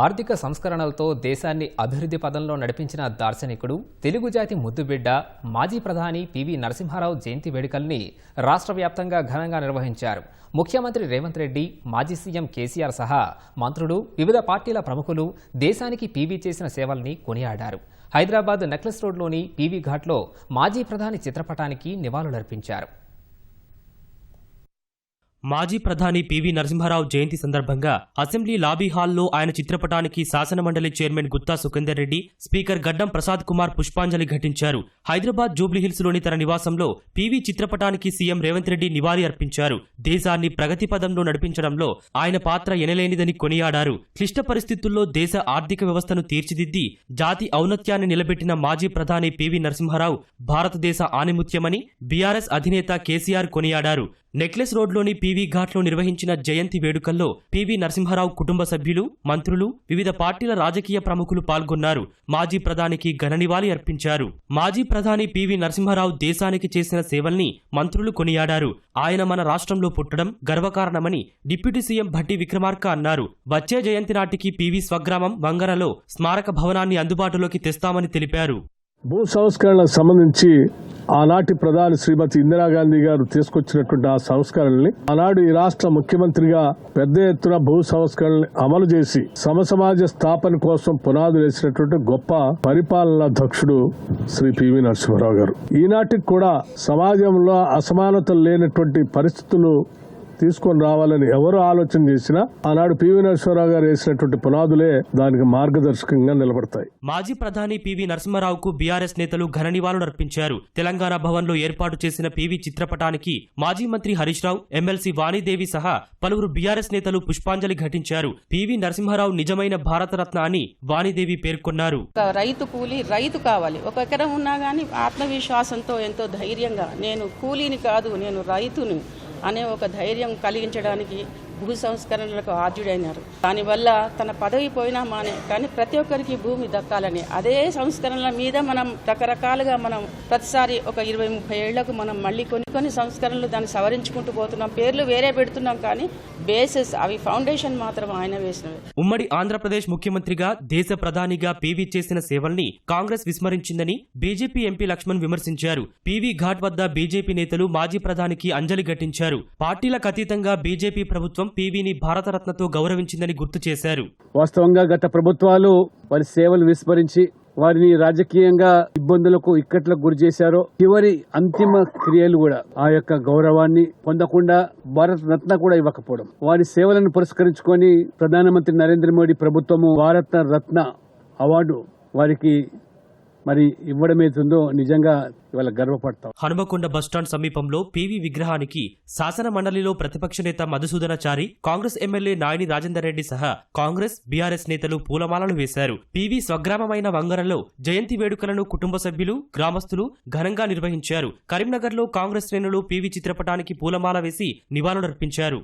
ఆర్థిక సంస్కరణలతో దేశాన్ని అభివృద్ధి పదంలో నడిపించిన దార్శనికుడు తెలుగు జాతి ముద్దుబిడ్డ మాజీ ప్రధాని పివి నరసింహారావు జయంతి వేడుకల్ని రాష్ట్ర వ్యాప్తంగా ఘనంగా నిర్వహించారు. ముఖ్యమంత్రి రేవంత్ రెడ్డి మాజీ సీఎం కేసీఆర్ సహా మంత్రులు వివిధ పార్టీల ప్రముఖులు దేశానికి పీవీ చేసిన సేవల్ని కొనియాడారు. హైదరాబాద్ నెక్లెస్ రోడ్లోని పీవీ ఘాట్లో మాజీ ప్రధాని చిత్రపటానికి నివాళులర్పించారు. మాజీ ప్రధాని పివి నరసింహారావు జయంతి సందర్భంగా అసెంబ్లీ లాబీ హాల్లో ఆయన చిత్రపటానికి శాసనమండలి చైర్మన్ గుత్తా సుఖేందర్ రెడ్డి స్పీకర్ గడ్డం ప్రసాద్ కుమార్ పుష్పాంజలి ఘటించారు. హైదరాబాద్ జూబ్లీహిల్స్లోని తన నివాసంలో పివి చిత్రపటానికి సీఎం రేవంత్ రెడ్డి నివాళి అర్పించారు. దేశాన్ని ప్రగతి పదంలో నడిపించడంలో ఆయన పాత్ర ఎనలేనిదని కొనియాడారు. క్లిష్ట పరిస్థితుల్లో దేశ ఆర్థిక వ్యవస్థను తీర్చిదిద్ది జాతి ఔన్నత్యాన్ని నిలబెట్టిన మాజీ ప్రధాని పివి నరసింహారావు భారతదేశ ఆనిముత్యమని బీఆర్ఎస్ అధినేత కేసీఆర్ కొనియాడారు. నెక్లెస్ రోడ్లోని పీవీ ఘాట్లో నిర్వహించిన జయంతి వేడుకల్లో పివి నరసింహారావు కుటుంబ సభ్యులు మంత్రులు వివిధ పార్టీల రాజకీయ ప్రముఖులు పాల్గొన్నారు. మాజీ ప్రధానికి ఘన నివాళి అర్పించారు. మాజీ ప్రధాని పివి నరసింహారావు దేశానికి చేసిన సేవల్ని మంత్రులు కొనియాడారు. ఆయన మన రాష్ట్రంలో పుట్టడం గర్వకారణమని డిప్యూటీ సీఎం భట్టి విక్రమార్క అన్నారు. వచ్చే జయంతి నాటికి పివి స్వగ్రామం వంగరలో స్మారక భవనాన్ని అందుబాటులోకి తెస్తామని తెలిపారు. భూ సంస్కరణలకు సంబంధించి ఆనాటి ప్రధాని శ్రీమతి ఇందిరాగాంధీ గారు తీసుకొచ్చినటువంటి ఆ సంస్కరణల్ని ఆనాడు ఈ రాష్ట్ర ముఖ్యమంత్రిగా పెద్ద ఎత్తున భూ సంస్కరణల్ని అమలు చేసి సమసమాజ స్థాపన కోసం పునాదులు వేసినటువంటి గొప్ప పరిపాలనా దక్షుడు శ్రీ పివి నరసింహారావు గారు. ఈనాటికి కూడా సమాజంలో అసమానతలు లేనటువంటి పరిస్థితులు తీసుకొని రావాలని ఎవరు ఆలోచన చేసినా ఆనాడు పివి నరసింహారావు గారు వేసినటువంటి పునాదులే దానికి మార్గదర్శకంగా నిలబడతాయి. మాజీ ప్రధాని పివి నరసింహారావుకు బీఆర్ఎస్ నేతలు ఘన నివాళులర్పించారు తెలంగాణ భవన్లో ఏర్పాటు చేసిన పివి చిత్రపటానికి మాజీ మంత్రి హరీష్ రావు ఎమ్మెల్సీ వాణిదేవి సహా పలువురు బీఆర్ఎస్ నేతలు పుష్పాంజలి ఘటించారు. పివి నరసింహారావు నిజమైన భారతరత్న అని వాణిదేవి పేర్కొన్నారు. రైతు కూలి రైతు కావాలి. ఒక ఎకరం ఉన్నా కానీ ఆత్మవిశ్వాసంతో ఎంతో ధైర్యంగా నేను కూలీని కాదు నేను రైతుని. అనే ఒక ధైర్యం కలిగించడానికి భూ సంస్కరణలకు ఆర్జుడైనారు. దానివల్ల తన పదవి పోయినా మానే కానీ ప్రతి ఒక్కరికి భూమి దక్కాలని. అదే సంస్కరణల మీద మనం రకరకాలుగా మనం ప్రతిసారి ఒక ఇరవై ముప్పై ఏళ్ళకు మనం మళ్ళీ కొన్ని కొన్ని సంస్కరణలు దాన్ని సవరించుకుంటూ పోతున్నాం. పేర్లు వేరే పెడుతున్నాం కానీ బేసెస్ అవి ఫౌండేషన్ మాత్రం ఆయన వేసినవి. ఉమ్మడి ఆంధ్రప్రదేశ్ ముఖ్యమంత్రిగా దేశ ప్రధానిగా పీవీ చేసిన సేవల్ని కాంగ్రెస్ విస్మరించిందని బీజేపీ ఎంపీ లక్ష్మణ్ విమర్శించారు. పీవీ ఘాట్ వద్ద బీజేపీ నేతలు మాజీ ప్రధానికి అంజలి ఘటించారు. పార్టీలకు అతీతంగా బీజేపీ ప్రభుత్వం పీవీని భారతరత్నతో గౌరవించిందని గుర్తు చేశారు. వాస్తవంగా గత ప్రభుత్వాలు వారి సేవలు విస్మరించి వారిని రాజకీయంగా ఇబ్బందులకు ఇక్కట్లకు గురి చేశారో చివరి అంతిమ క్రియలు కూడా ఆ యొక్క గౌరవాన్ని పొందకుండా భారత రత్న కూడా ఇవ్వకపోవడం. వారి సేవలను పురస్కరించుకొని ప్రధానమంత్రి నరేంద్ర మోడీ ప్రభుత్వము భారత రత్న అవార్డు వారికి మరి ఇవ్వడమేతుందో నిజంగా ఇవాళ గర్వపడతాం. హనుమకొండ బస్టాండ్ సమీపంలో పీవీ విగ్రహానికి శాసన మండలిలో ప్రతిపక్ష నేత మధుసూదనాచారి కాంగ్రెస్ ఎమ్మెల్యే నాయని రాజేందర్ రెడ్డి సహా కాంగ్రెస్ బీఆర్ఎస్ నేతలు పూలమాలలు వేశారు. పీవీ స్వగ్రామమైన వంగరలో జయంతి వేడుకలను కుటుంబ సభ్యులు గ్రామస్తులు ఘనంగా నిర్వహించారు. కరీంనగర్లో కాంగ్రెస్ శ్రేణులు పీవీ చిత్రపటానికి పూలమాల వేసి నివాళులర్పించారు.